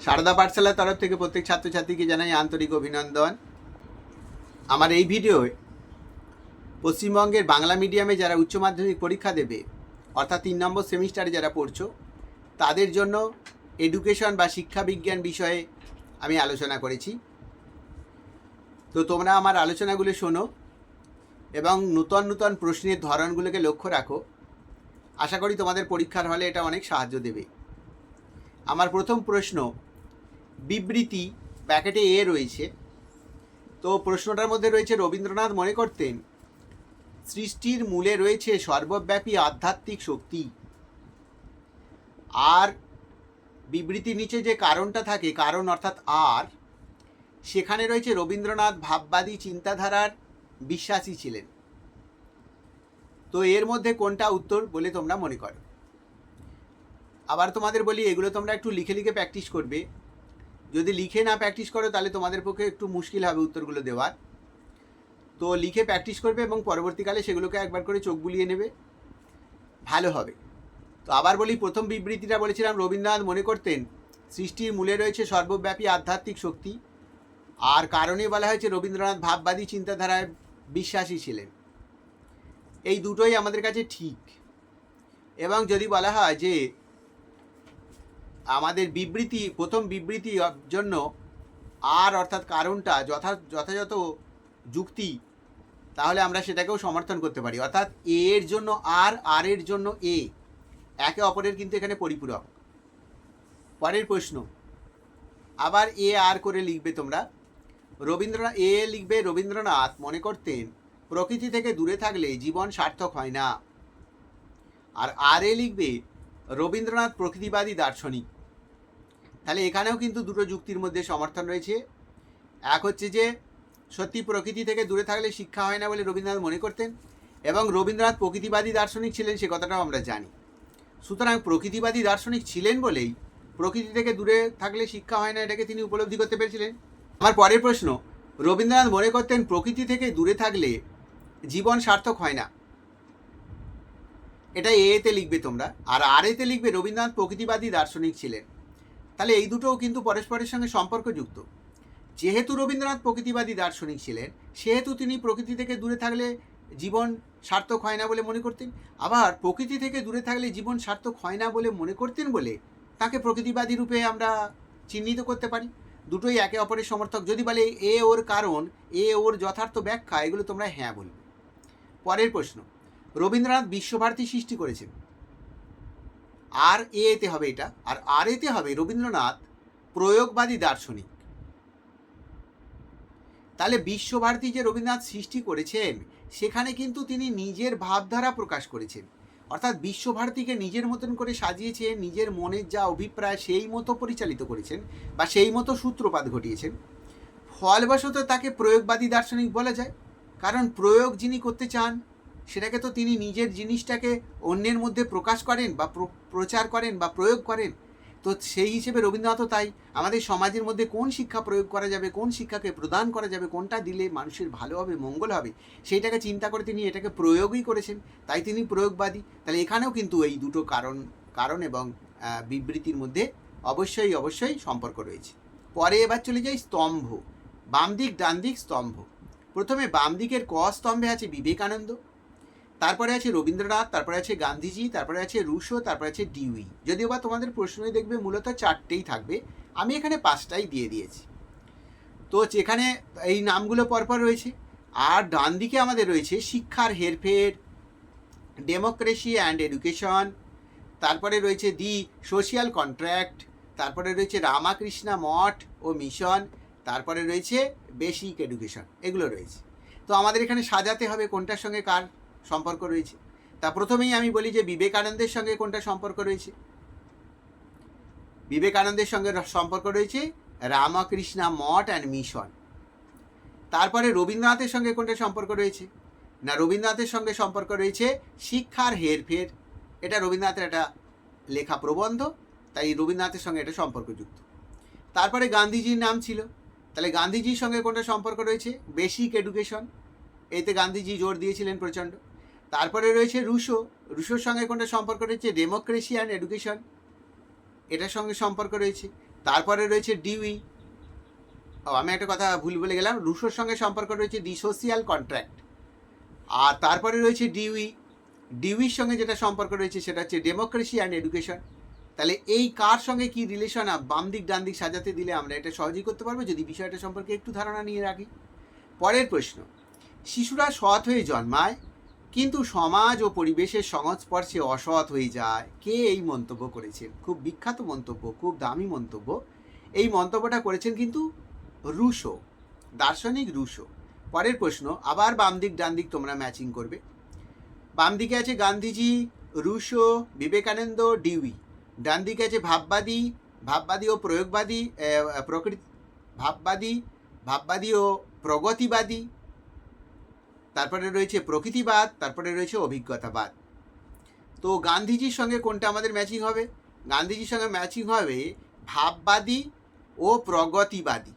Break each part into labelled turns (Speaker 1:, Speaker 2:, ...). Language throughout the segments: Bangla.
Speaker 1: সারদা পাঠশালার তরফ থেকে প্রত্যেক ছাত্রছাত্রীকে জানাই আন্তরিক অভিনন্দন। আমার এই ভিডিওয় পশ্চিমবঙ্গের বাংলা মিডিয়ামে যারা উচ্চ মাধ্যমিক পরীক্ষা দেবে, অর্থাৎ তিন নম্বর সেমিস্টারে যারা পড়ছো, তাদের জন্য এডুকেশন বা শিক্ষা বিজ্ঞান বিষয়ে আমি আলোচনা করেছি। তো তোমরা আমার আলোচনাগুলো শোনো এবং নূতন নূতন প্রশ্নের ধরনগুলোকে লক্ষ্য রাখো। আশা করি তোমাদের পরীক্ষার হলে এটা অনেক সাহায্য দেবে। আমার প্রথম প্রশ্ন, বিবৃতি প্যাকেটে এ রয়েছে। তো প্রশ্নটার মধ্যে রয়েছে, রবীন্দ্রনাথ মনে করতেন, সৃষ্টির মূলে রয়েছে সর্বব্যাপী আধ্যাত্মিক শক্তি। আর বিবৃতির নিচে যে কারণটা থাকে, কারণ অর্থাৎ আর, সেখানে রয়েছে রবীন্দ্রনাথ ভাববাদী চিন্তাধারার বিশ্বাসী ছিলেন। তো এর মধ্যে কোনটা উত্তর বলে তোমরা মনে করো? আবার তোমাদের বলি, এগুলো তোমরা একটু লিখে লিখে প্র্যাকটিস করবে। যদি লিখে না প্র্যাকটিস করো, তাহলে তোমাদের পক্ষে একটু মুশকিল হবে উত্তরগুলো দেওয়ার। তো লিখে প্র্যাকটিস করবে এবং পরবর্তীকালে সেগুলোকে একবার করে চোখ বুলিয়ে নেবে। ভালো হবে। তো আবার বলি, প্রথম বিবৃতিটা বলেছিলাম, রবীন্দ্রনাথ মনে করতেন, সৃষ্টির মূলে রয়েছে সর্বব্যাপী আধ্যাত্মিক শক্তি। আর কারণে বলা হয়েছে, রবীন্দ্রনাথ ভাববাদী চিন্তাধারায় বিশ্বাসী ছিলেন। এই দুটোই আমাদের কাছে ঠিক। এবং যদি বলা হয় যে আমাদের বিবৃতি, প্রথম বিবৃতি জন্য আর অর্থাৎ কারণটা যথা যথাযথ যুক্তি, তাহলে আমরা সেটাকেও সমর্থন করতে পারি। অর্থাৎ এ এর জন্য আর আর এর জন্য এ একে অপরের কিন্তু এখানে পরিপূরক। পরের প্রশ্ন, আবার এ আর করে লিখবে তোমরা। রবীন্দ্রনাথ এ লিখবে, রবীন্দ্রনাথ মনে করতেন, প্রকৃতি থেকে দূরে থাকলে জীবন সার্থক হয় না। আর আর এ লিখবে, রবীন্দ্রনাথ প্রকৃতিবাদী দার্শনিক। তাহলে এখানেও কিন্তু দুটো যুক্তির মধ্যে সমর্থন রয়েছে। এক হচ্ছে যে, সত্যি প্রকৃতি থেকে দূরে থাকলে শিক্ষা হয় না বলে রবীন্দ্রনাথ মনে করতেন এবং রবীন্দ্রনাথ প্রকৃতিবাদী দার্শনিক ছিলেন সে কথাটাও আমরা জানি। সুতরাং প্রকৃতিবাদী দার্শনিক ছিলেন বলেই প্রকৃতি থেকে দূরে থাকলে শিক্ষা হয় না এটাকে তিনি উপলব্ধি করতে পেরেছিলেন। আমার পরের প্রশ্ন, রবীন্দ্রনাথ মনে করতেন প্রকৃতি থেকে দূরে থাকলে জীবন সার্থক হয় না। এটা এতে লিখবে তোমরা, আর আর এতে লিখবে রবীন্দ্রনাথ প্রকৃতিবাদী দার্শনিক ছিলেন। তাহলে এই দুটোও কিন্তু পরস্পরের সঙ্গে সম্পর্কযুক্ত। যেহেতু রবীন্দ্রনাথ প্রকৃতিবাদী দার্শনিক ছিলেন, সেহেতু তিনি প্রকৃতি থেকে দূরে থাকলে জীবন সার্থক হয় না বলে মনে করতেন, আবার প্রকৃতি থেকে দূরে থাকলে জীবন সার্থক হয় না বলে মনে করতেন বলে তাকে প্রকৃতিবাদী রূপে আমরা চিহ্নিত করতে পারি। দুটোই একে অপরের সমর্থক। যদি বলে এ ওর কারণ, এ ওর যথার্থ ব্যাখ্যা, এগুলো তোমরা হ্যাঁ বলবে। পরের প্রশ্ন। রবীন্দ্রনাথ বিশ্বভারতী সৃষ্টি করেছেন। আর এতে হবে এটা, আর আর এতে হবে রবীন্দ্রনাথ প্রয়োগবাদী দার্শনিক। তাহলে বিশ্বভারতী যে রবীন্দ্রনাথ সৃষ্টি করেছেন, সেখানে কিন্তু তিনি নিজের ভাবধারা প্রকাশ করেছেন। অর্থাৎ বিশ্বভারতীকে নিজের মতন করে সাজিয়েছে নিজের মনের যা অভিপ্রায় সেই মতো পরিচালিত করেছেন বা সেই মতো সূত্রপাত ঘটিয়েছেন। ফলবশত তাকে প্রয়োগবাদী দার্শনিক বলা যায়, কারণ প্রয়োগ যিনি করতে চান সেটাকে তো তিনি নিজের জিনিসটাকে অন্যের মধ্যে প্রকাশ করেন বা প্রচার করেন বা প্রয়োগ করেন। তো সেই হিসেবে রবীন্দ্রনাথও তাই আমাদের সমাজের মধ্যে কোন শিক্ষা প্রয়োগ করা যাবে, কোন শিক্ষাকে প্রদান করা যাবে, কোনটা দিলে মানুষের ভালো হবে, মঙ্গল হবে, সেইটাকে চিন্তা করে তিনি এটাকে প্রয়োগই করেছেন। তাই তিনি প্রয়োগবাদী। তাহলে এখানেও কিন্তু এই দুটো কারণ কারণ এবং বিবৃতির মধ্যে অবশ্যই অবশ্যই সম্পর্ক রয়েছে। পরে এবার চলে যাই স্তম্ভ। বাম দিক, ডান দিক স্তম্ভ। প্রথমে বাম দিকের ক স্তম্ভে আছে বিবেকানন্দ। তারপরে আছে রবীন্দ্রনাথ, তারপরে আছে গান্ধীজি, তারপরে আছে রুশো, তারপরে আছে ডিউই। যদিও বা তোমাদের প্রশ্নে দেখবে মূলত চারটেই থাকবে, আমি এখানে পাঁচটাই দিয়ে দিয়েছি। তো যেখানে এই নামগুলো পরপর রয়েছে। আর ডান দিকে আমাদের রয়েছে শিক্ষার হেরফের, ডেমোক্রেসি অ্যান্ড এডুকেশন, তারপরে রয়েছে দি সোশিয়াল কন্ট্র্যাক্ট তারপরে রয়েছে রামাকৃষ্ণা মঠ ও মিশন, তারপরে রয়েছে বেসিক এডুকেশন, এগুলো রয়েছে। তো আমাদের এখানে সাজাতে হবে কোনটার সঙ্গে কার? সম্পর্ক রয়েছে। তা প্রথমেই আমি বলি যে বিবেকানন্দের সঙ্গে কোনটা সম্পর্ক রয়েছে? বিবেকানন্দের সঙ্গে সম্পর্ক রয়েছে রামকৃষ্ণা মঠ অ্যান্ড মিশন তারপরে রবীন্দ্রনাথের সঙ্গে কোনটা সম্পর্ক রয়েছে? না, রবীন্দ্রনাথের সঙ্গে সম্পর্ক রয়েছে শিক্ষার হেরফের। এটা রবীন্দ্রনাথের একটা লেখা প্রবন্ধ, তাই রবীন্দ্রনাথের সঙ্গে এটা সম্পর্কযুক্ত। তারপরে গান্ধীজির নাম ছিল। তাহলে গান্ধীজির সঙ্গে কোনটা সম্পর্ক রয়েছে? Basic education. এতে গান্ধীজি জোর দিয়েছিলেন প্রচণ্ড। তারপরে রয়েছে রুশো। রুশোর সঙ্গে কোনটা সম্পর্ক রয়েছে? ডেমোক্রেসি অ্যান্ড এডুকেশন এটার সঙ্গে সম্পর্ক রয়েছে। তারপরে রয়েছে ডিউই ও, আমি একটা কথা ভুল বলে গেলাম। রুশোর সঙ্গে সম্পর্ক রয়েছে দি সোশিয়াল আর তারপরে রয়েছে ডিউই ডিউইর সঙ্গে যেটা সম্পর্ক রয়েছে সেটা হচ্ছে ডেমোক্রেসি অ্যান্ড এডুকেশন তাহলে এই কার সঙ্গে কি রিলেশন বাম দিক, ডান দিক সাজাতে দিলে আমরা এটা সহজেই করতে পারব? যদি বিষয়টা সম্পর্কে একটু ধারণা নিয়ে রাখি। পরের প্রশ্ন। শিশুরা সৎ হয়ে জন্মায় কিন্তু সমাজ ও পরিবেশের সংস্পর্শে অসৎ হয়ে যায়। কে এই মন্তব্য করেছেন? খুব বিখ্যাত মন্তব্য, খুব দামি মন্তব্য। এই মন্তব্যটা করেছেন কিন্তু রুশো, দার্শনিক রুশো। পরের প্রশ্ন, আবার বাম দিক, ডান দিক তোমরা ম্যাচিং করবে। বাম দিকে আছে গান্ধীজি, রুশো, বিবেকানন্দ, ডিউই। ডান দিকে আছে ভাববাদী ভাববাদী ও প্রয়োগবাদী প্রকৃতি, ভাববাদী ভাববাদী ও প্রগতিবাদী। তারপরে রয়েছে প্রকৃতিবাদ, তারপরে রয়েছে অভিজ্ঞতাবাদ। তো গান্ধীজির সঙ্গে কোনটা আমাদের ম্যাচিং হবে? গান্ধীজির সঙ্গে ম্যাচিং হবে ভাববাদী ও প্রগতিবাদী।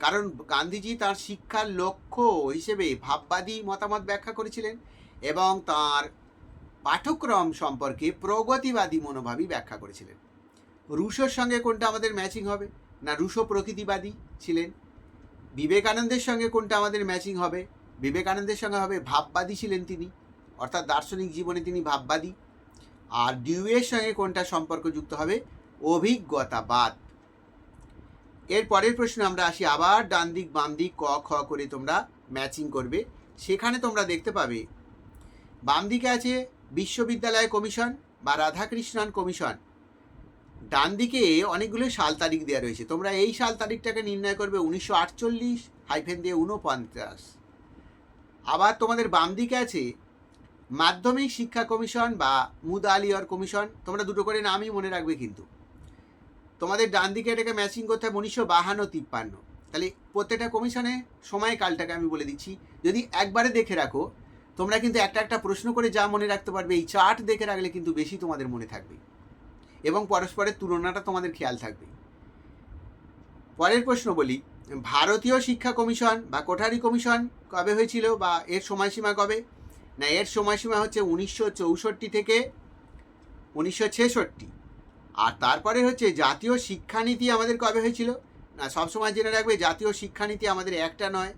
Speaker 1: কারণ গান্ধীজি তার শিক্ষার লক্ষ্য হিসেবে ভাববাদী মতামত ব্যাখ্যা করেছিলেন এবং তার পাঠ্যক্রম সম্পর্কে প্রগতিবাদী মনোভাবই ব্যাখ্যা করেছিলেন। রুশোর সঙ্গে কোনটা আমাদের ম্যাচিং হবে? না, রুশো প্রকৃতিবাদী ছিলেন। বিবেকানন্দের সঙ্গে কোনটা আমাদের ম্যাচিং হবে? বিবেকানন্দের সঙ্গে হবে ভাববাদী ছিলেন তিনি, অর্থাৎ দার্শনিক জীবনে তিনি ভাববাদী। আর ডিউয়ের সঙ্গে কোনটা সম্পর্কযুক্ত হবে? অভিজ্ঞতাবাদ। এর পরের প্রশ্নে আমরা আসি, আবার ডান দিক, বাম দিক, ক, খ করে তোমরা ম্যাচিং করবে। সেখানে তোমরা দেখতে পাবে, বাম দিকে আছে বিশ্ববিদ্যালয় কমিশন বা রাধাকৃষ্ণন কমিশন। ডান দিকে অনেকগুলো সাল তারিখ দেওয়া রয়েছে। তোমরা এই সাল তারিখটাকে নির্ণয় করবে উনিশশো আটচল্লিশ হাইফেন দিয়ে উনপঞ্চাশ আবার তোমাদের বাম দিকে আছে মাধ্যমিক শিক্ষা কমিশন বা মুদালিয়র কমিশন। তোমরা দুটো করে নামই মনে রাখবে কিন্তু। তোমাদের ডান দিকে এটাকে ম্যাচিং করতে হবে উনিশশো বাহান্ন তিপ্পান্ন। তাহলে প্রত্যেকটা কমিশনে সময়কালটাকে আমি বলে দিচ্ছি। যদি একবারে দেখে রাখো, তোমরা কিন্তু একটা একটা প্রশ্ন করে যা মনে রাখতে পারবে, এই চার্ট দেখে রাখলে কিন্তু বেশি তোমাদের মনে থাকবে। এবং পরস্পরের তুলনাটা তোমাদের খেয়াল থাকবে। পরের প্রশ্ন বলি, ভারতীয় শিক্ষা কমিশন বা কোঠারি কমিশন কবে হয়েছিল বা এর সময়সীমা কবে? না, এর সময়সীমা হচ্ছে উনিশশো চৌষট্টি থেকে উনিশশো ছেষট্টি। আর তারপরে হচ্ছে জাতীয় শিক্ষানীতি আমাদের কবে হয়েছিল? না, সবসময় জেনে রাখবে, জাতীয় শিক্ষানীতি আমাদের একটা নয়।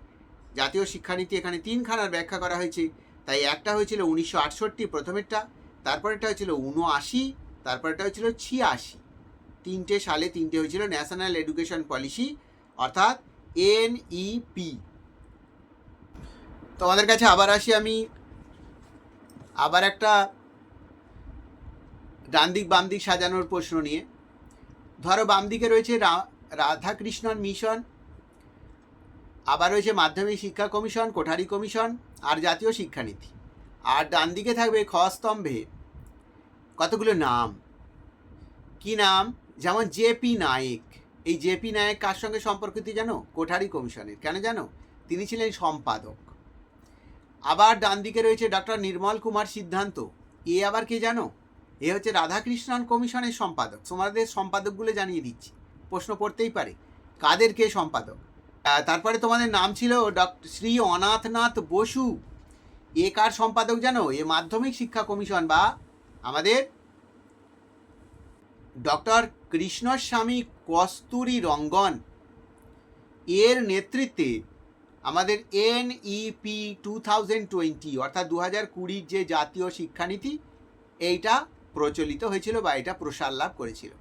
Speaker 1: জাতীয় শিক্ষানীতি এখানে তিনখানার ব্যাখ্যা করা হয়েছে। তাই একটা হয়েছিল উনিশশো আটষট্টি প্রথমেরটা, তারপরেরটা হয়েছিল উনআশি তারপরেরটা হয়েছিল ছিয়াশি। তিনটে সালে তিনটে হয়েছিল ন্যাশনাল এডুকেশন পলিসি অর্থাৎ এনইপি তোমাদের কাছে আবার আসি আমি। আবার একটা ডান দিক, বাম দিক সাজানোর প্রশ্ন নিয়ে। ধরো বাম দিকে রয়েছে রাধাকৃষ্ণন মিশন, আবার রয়েছে মাধ্যমিক শিক্ষা কমিশন, কোঠারি কমিশন আর জাতীয় শিক্ষানীতি। আর ডান দিকে থাকবে খ স্তম্ভে। কতগুলো নাম? কি নাম? যেমন জেপি নায়েক। এই জেপি নায়েক কার সঙ্গে সম্পর্কিত জানো? কোঠারি কমিশনের। কেন জানো? তিনি ছিলেন সম্পাদক। আবার ডান দিকে রয়েছে ডক্টর নির্মল কুমার সিদ্ধান্ত। এ আবার কে জানো? এ হচ্ছে রাধাকৃষ্ণন কমিশনের সম্পাদক। তোমাদের সম্পাদকগুলো জানিয়ে দিচ্ছি। প্রশ্ন পড়তেই পারে, কাদের কে সম্পাদক? তারপরে তোমাদের নাম ছিল ডক্টর শ্রী অনাথনাথ বসু। এ কার সম্পাদক জানো? এ মাধ্যমিক শিক্ষা কমিশন বা আমাদের ডক্টর কৃষ্ণস্বামী কস্তুরী রঙ্গন এর নেতৃত্বে আমাদের এনইপি টু থাউজেন্ড টোয়েন্টি অর্থাৎ দু হাজার কুড়ির যে জাতীয় শিক্ষানীতি, এইটা প্রচলিত হয়েছিল বা এটা প্রসার লাভ করেছিল।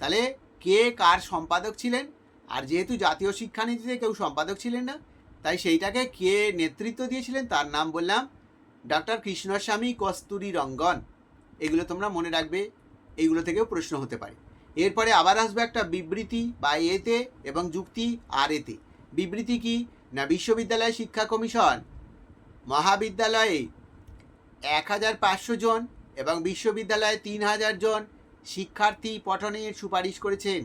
Speaker 1: তাহলে কে কার সম্পাদক ছিলেন? আর যেহেতু জাতীয় শিক্ষানীতিতে কেউ সম্পাদক ছিলেন না, তাই সেইটাকে কে নেতৃত্ব দিয়েছিলেন তার নাম বললাম ডক্টর কৃষ্ণস্বামী কস্তুরী রঙ্গন এগুলো তোমরা মনে রাখবে, এইগুলো থেকেও প্রশ্ন হতে পারে। এরপরে আবার আসবে একটা বিবৃতি বা এতে এবং যুক্তি আর এতে বিবৃতি কি? না বিশ্ববিদ্যালয় শিক্ষা কমিশন? মহাবিদ্যালয়ে এক হাজার পাঁচশো জন এবং বিশ্ববিদ্যালয়ে তিন হাজার জন শিক্ষার্থী পঠনের সুপারিশ করেছেন।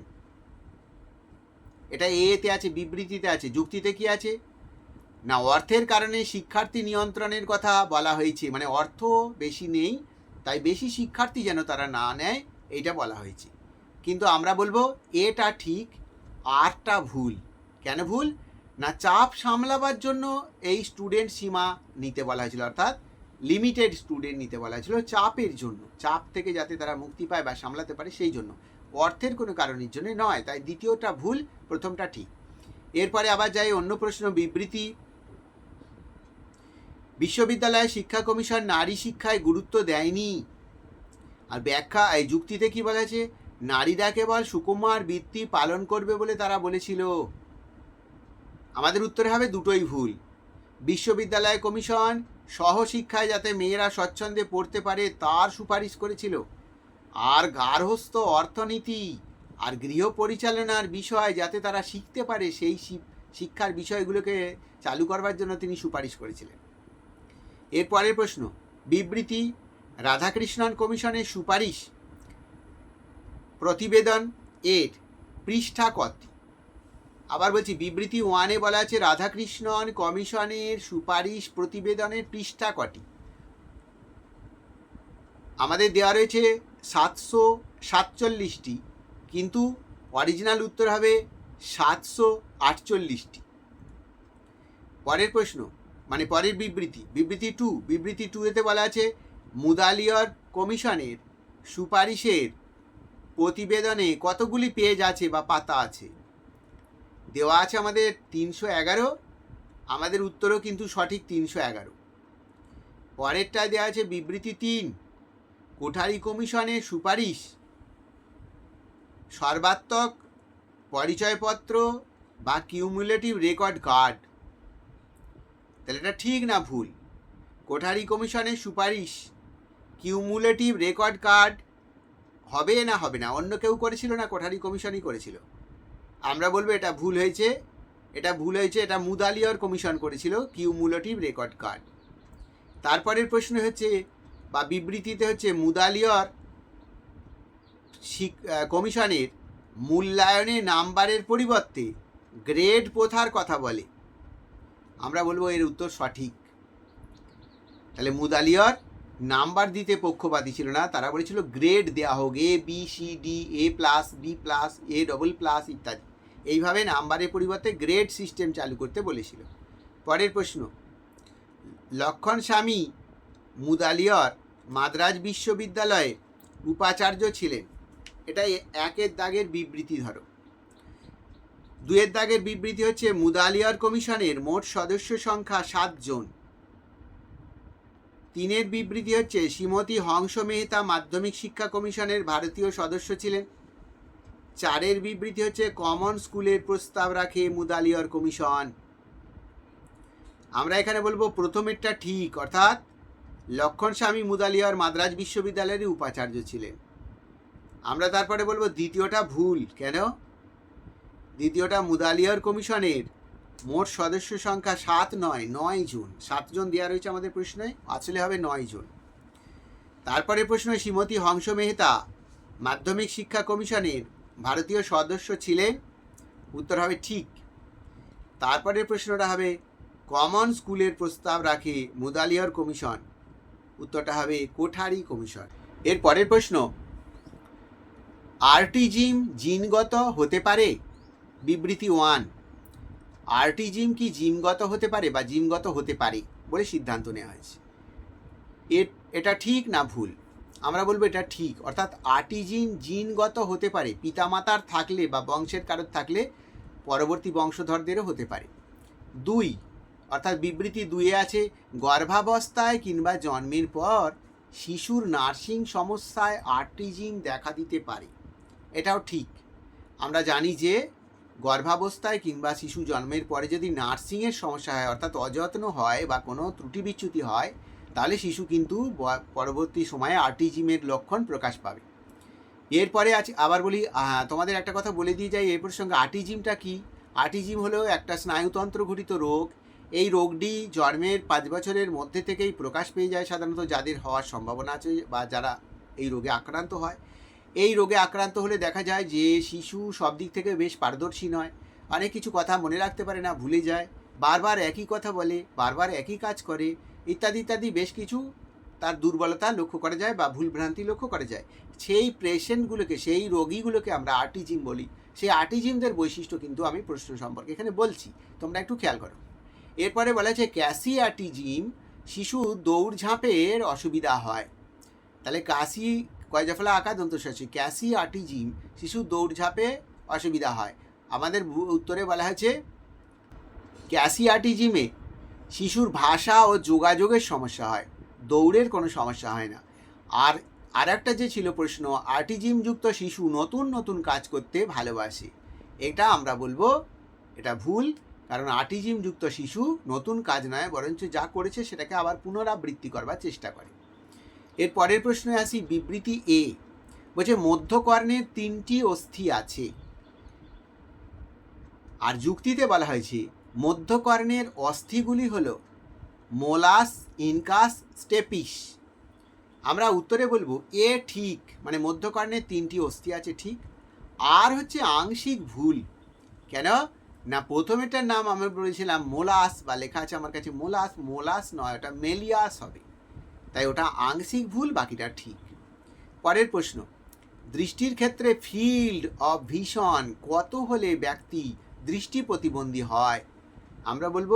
Speaker 1: এটা এতে আছে, বিবৃতিতে আছে, যুক্তিতে কি আছে? না, অর্থের কারণে শিক্ষার্থী নিয়ন্ত্রণের কথা বলা হয়েছে মানে অর্থ বেশি নেই, তাই বেশি শিক্ষার্থী যেন তারা না নেয়, এইটা বলা হয়েছে। কিন্তু আমরা বলব, এটা ঠিক, আরটা ভুল। কেন ভুল? না চাপ সামলাবার জন্য এই স্টুডেন্ট সীমা নিতে বলা হয়েছিল, অর্থাৎ লিমিটেড স্টুডেন্ট নিতে বলা হয়েছিল চাপের জন্য। চাপ থেকে যাতে তারা মুক্তি পায় বা সামলাতে পারে সেই জন্য। অর্থের কোনো কারণের জন্য নয়, তাই দ্বিতীয়টা ভুল, প্রথমটা ঠিক। এরপরে আবার যাই অন্য প্রশ্ন, বিবৃতি। বিশ্ববিদ্যালয় শিক্ষা কমিশন নারী শিক্ষায় গুরুত্ব দেয়নি। আর ব্যাখ্যা, এই যুক্তিতে কি বলা আছে নারীরা কেবল সুকুমার বৃত্তি পালন করবে বলে তারা বলেছিল। আমাদের উত্তরে হবে দুটোই ভুল। বিশ্ববিদ্যালয় কমিশন সহশিক্ষায় যাতে মেয়েরা স্বচ্ছন্দে পড়তে পারে তার সুপারিশ করেছিল। আর গার্হস্থ্য অর্থনীতি আর গৃহ পরিচালনার বিষয় যাতে তারা শিখতে পারে সেই শিক্ষার বিষয়গুলোকে চালু করবার জন্য তিনি সুপারিশ করেছিলেন। এরপরের প্রশ্ন, বিবৃতি, রাধাকৃষ্ণন কমিশনের সুপারিশ প্রতিবেদন এর পৃষ্ঠা কত? আবার বলছি, বিবৃতি ওয়ানে বলা আছে, রাধাকৃষ্ণন কমিশনের সুপারিশ প্রতিবেদনের পৃষ্ঠা কটি? আমাদের দেওয়া রয়েছে সাতশো সাতচল্লিশটি, কিন্তু অরিজিনাল উত্তর হবে সাতশো আটচল্লিশটি। পরের প্রশ্ন মানে পরের বিবৃতি বিবৃতি টু বিবৃতি টু এতে বলা আছে, মুদালিয়র কমিশনের সুপারিশের প্রতিবেদনে কতগুলি পেজ আছে বা পাতা আছে? দেওয়া আছে আমাদের তিনশো এগারো, আমাদের উত্তরও কিন্তু সঠিক তিনশো এগারো। পরেরটায় দেওয়া আছে বিবৃতি তিন, কোঠারি কমিশনের সুপারিশ। সর্বাত্মক পরিচয়পত্র বা কিউমুলেটিভ রেকর্ড কার্ড তাহলে এটা ঠিক না ভুল? কোঠারি কমিশনের সুপারিশ কিউমুলেটিভ রেকর্ড কার্ড হবে না হবে না? অন্য কেউ করেছিল না? কোঠারি কমিশনই করেছিল। আমরা বলব এটা ভুল হয়েছে, এটা ভুল হয়েছে, এটা মুদালিয়র কমিশন করেছিল, কিউমুলেটিভ রেকর্ড কার্ড। তারপরের প্রশ্ন হচ্ছে, বা বিবৃতিতে হচ্ছে মুদালিয়র কমিশনের মূল্যায়নে নাম্বারের পরিবর্তে গ্রেড প্রথার কথা বলে। আমরা বলব এর উত্তর সঠিক। তাহলে মুদালিয়র নাম্বার দিতে পক্ষপাতী ছিল না, তারা বলেছিল গ্রেড দেওয়া হোক A B C D A plus B plus A double plus ইত্যাদি। এইভাবে নাম্বারের পরিবর্তে গ্রেড সিস্টেম চালু করতে বলেছিল। পরের প্রশ্ন, লক্ষণ স্বামী মুদালিয়র মাদ্রাজ বিশ্ববিদ্যালয়ে উপাচার্য ছিলেন। এটা একের দাগের বিবৃতি ধরো। দুয়ের দাগের বিবৃতি হচ্ছে, মুদালিয়ার কমিশনের মোট সদস্য সংখ্যা সাতজন তিনের বিবৃতি হচ্ছে, শ্রীমতী হংস মেহতা মাধ্যমিক শিক্ষা কমিশনের ভারতীয় সদস্য ছিলেন। চারের বিবৃতি হচ্ছে, কমন স্কুলের প্রস্তাব রাখে মুদালিয়র কমিশন। আমরা এখানে বলব, প্রথমেরটা ঠিক, অর্থাৎ লক্ষণ স্বামী মুদালিয়ার মাদ্রাজ বিশ্ববিদ্যালয়েরই উপাচার্য ছিলেন। আমরা তারপরে বলব, দ্বিতীয়টা ভুল, কেন? দ্বিতীয়টা মুদালিয়ার কমিশনের মোট সদস্য সংখ্যা সাত নয় নয় জন। সাতজন দেওয়া রয়েছে আমাদের প্রশ্নে আসলে হবে নয় জন। তারপরে প্রশ্ন, শ্রীমতী হংস মেহতা, মাধ্যমিক শিক্ষা কমিশনের ভারতীয় সদস্য ছিলেন উত্তর হবে ঠিক। তারপরের প্রশ্নটা হবে কমন স্কুলের প্রস্তাব রাখে মুদালিয়ার কমিশন। উত্তরটা হবে কোঠারি কমিশন। এর পরের প্রশ্ন, আর্টিজিম জিনগত হতে পারে? বিবৃতি ওয়ান আর্টিজিম কি জিমগত হতে পারে বা জিমগত হতে পারে বলে সিদ্ধান্ত নেওয়া হয়েছে। এটা ঠিক না ভুল? আমরা বলব এটা ঠিক। অর্থাৎ আর্টিজিন জিনগত হতে পারে, পিতামাতার থাকলে বা বংশের কারোর থাকলে পরবর্তী বংশধরদেরও হতে পারে। দুই, অর্থাৎ বিবৃতি দুয়ে আছে, গর্ভাবস্থায় কিংবা জন্মের পর শিশুর নার্সিং সমস্যায় আর্টিজিন দেখা দিতে পারে। এটাও ঠিক। আমরা জানি যে গর্ভাবস্থায় কিংবা শিশু জন্মের পরে যদি নার্সিংয়ের সমস্যা হয়, অর্থাৎ অযত্ন হয় বা কোনো ত্রুটি বিচ্যুতি হয় তাহলে শিশু কিন্তু পরবর্তী সময়ে আর্টিজিমের লক্ষণ প্রকাশ পাবে। এরপরে আছে আবার বলি তোমাদের একটা কথা বলে দিয়ে যাই এর প্রসঙ্গে আর্টিজিমটা কি? আর্টিজিম হলো একটা স্নায়ুতন্ত্র ঘটিত রোগ। এই রোগটি জন্মের পাঁচ বছরের মধ্যে থেকেই প্রকাশ পেয়ে যায়, সাধারণত যাদের হওয়ার সম্ভাবনা আছে বা যারা এই রোগে আক্রান্ত হয়। এই রোগে আক্রান্ত হলে দেখা যায় যে শিশু সব দিক থেকে বেশ পারদর্শী নয়। অনেক কিছু কথা মনে রাখতে পারে না, ভুলে যায়। বারবার একই কথা বলে, বারবার একই কাজ করে। ইত্যাদি ইত্যাদি বেশ কিছু তার দুর্বলতা লক্ষ্য করা যায় বা ভুলভ্রান্তি লক্ষ্য করা যায়। সেই পেশেন্টগুলোকে, সেই রোগীগুলোকে আমরা আর্টিজিম বলি। সেই আর্টিজিমদের বৈশিষ্ট্য কিন্তু আমি প্রশ্ন সম্পর্কে এখানে বলছি। তোমরা একটু খেয়াল করো। এরপরে বলা আছে ক্যাসি আর্টিজিম শিশু দৌড়ঝাঁপের অসুবিধা হয়। তাহলে কাশি, কয়জাফলা আঁকা দন্তশ্বাসী ক্যাসি আর্টিজিম শিশু দৌড়ঝাঁপে অসুবিধা হয়। আমাদের উত্তরে বলা হয়েছে ক্যাসি আর্টিজিমে শিশুর ভাষা ও যোগাযোগের সমস্যা হয়। দৌড়ের কোনো সমস্যা হয় না। আর আর একটা যে ছিল প্রশ্ন আর্টিজিমযুক্ত শিশু নতুন নতুন কাজ করতে ভালোবাসে। এটা আমরা বলব, এটা ভুল, কারণ আর্টিজিমযুক্ত শিশু নতুন কাজ নয়, বরঞ্চ যা করেছে সেটাকে আবার পুনরাবৃত্তি করবার চেষ্টা করে। এর পরের প্রশ্নে আসি, বিবৃতি এ। বলছে মধ্যকর্ণের তিনটি অস্থি আছে। আর যুক্তিতে বলা হয়েছে মধ্যকর্ণের অস্থিগুলি হল মোলাস, ইনকাস, স্টেপিস। আমরা উত্তরে বলব এ ঠিক মানে মধ্যকর্ণের তিনটি অস্থি আছে ঠিক, আর হচ্ছে আংশিক ভুল। কেন? না, প্রথমেটার নাম আমরা বলেছিলাম মোলাস, বা লেখা আছে আমার কাছে মোলাস মোলাস নয়, ওটা মেলিয়াস হবে। তাই ওটা আংশিক ভুল, বাকিটা ঠিক। পরের প্রশ্ন, দৃষ্টির ক্ষেত্রে ফিল্ড অফ ভিশন কত হলে ব্যক্তি দৃষ্টি প্রতিবন্ধী হয়? আমরা বলব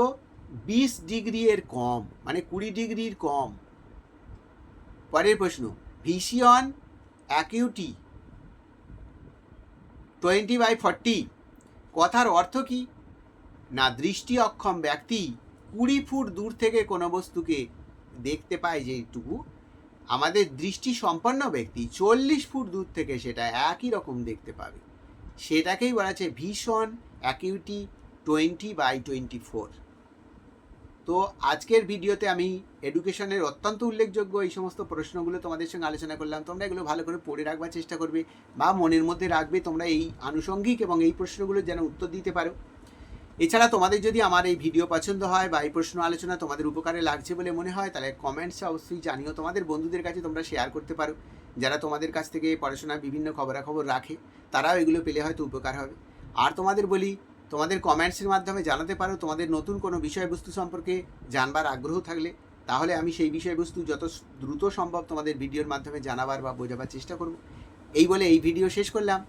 Speaker 1: বিশ ডিগ্রি এর কম মানে কুড়ি ডিগ্রির কম। পরের প্রশ্ন vision acuity twenty by forty কথার অর্থ কি? না দৃষ্টি অক্ষম ব্যক্তি কুড়ি ফুট দূর থেকে কোনো বস্তুকে দেখতে পায় যেটুকু আমাদের দৃষ্টি সম্পন্ন ব্যক্তি চল্লিশ ফুট দূর থেকে সেটা একই রকম দেখতে পাবে। সেটাকেই বলা আছে vision acuity twenty by twenty four. তো আজকের ভিডিওতে আমি এডুকেশনের অত্যন্ত উল্লেখযোগ্য এই সমস্ত প্রশ্নগুলো তোমাদের সঙ্গে আলোচনা করলাম। তোমরা এগুলো ভালো করে পড়ে রাখবার চেষ্টা করবে বা মনের মধ্যে রাখবে তোমরা এই আনুষঙ্গিক এবং এই প্রশ্নগুলো যেন উত্তর দিতে পারো। এছাড়া তোমাদের যদি আমার এই ভিডিও পছন্দ হয় বা এই প্রশ্ন আলোচনা তোমাদের উপকারে লাগছে বলে মনে হয়, তাহলে কমেন্টসে অবশ্যই জানিও। তোমাদের বন্ধুদের কাছে তোমরা শেয়ার করতে পারো। যারা তোমাদের কাছ থেকে পড়াশোনার বিভিন্ন খবরাখবর রাখে, তারাও এগুলো পেলে হয়তো উপকার হবে। আর তোমাদের বলি তোমাদের কমেন্টসের মাধ্যমে জানাতে পারো তোমাদের নতুন কোনো বিষয়বস্তু সম্পর্কে জানবার আগ্রহ থাকলে, তাহলে আমি সেই বিষয়বস্তু যত দ্রুত সম্ভব তোমাদের ভিডিওর মাধ্যমে জানাবার বা বোঝাবার চেষ্টা করব। এই বলে এই ভিডিও শেষ করলাম।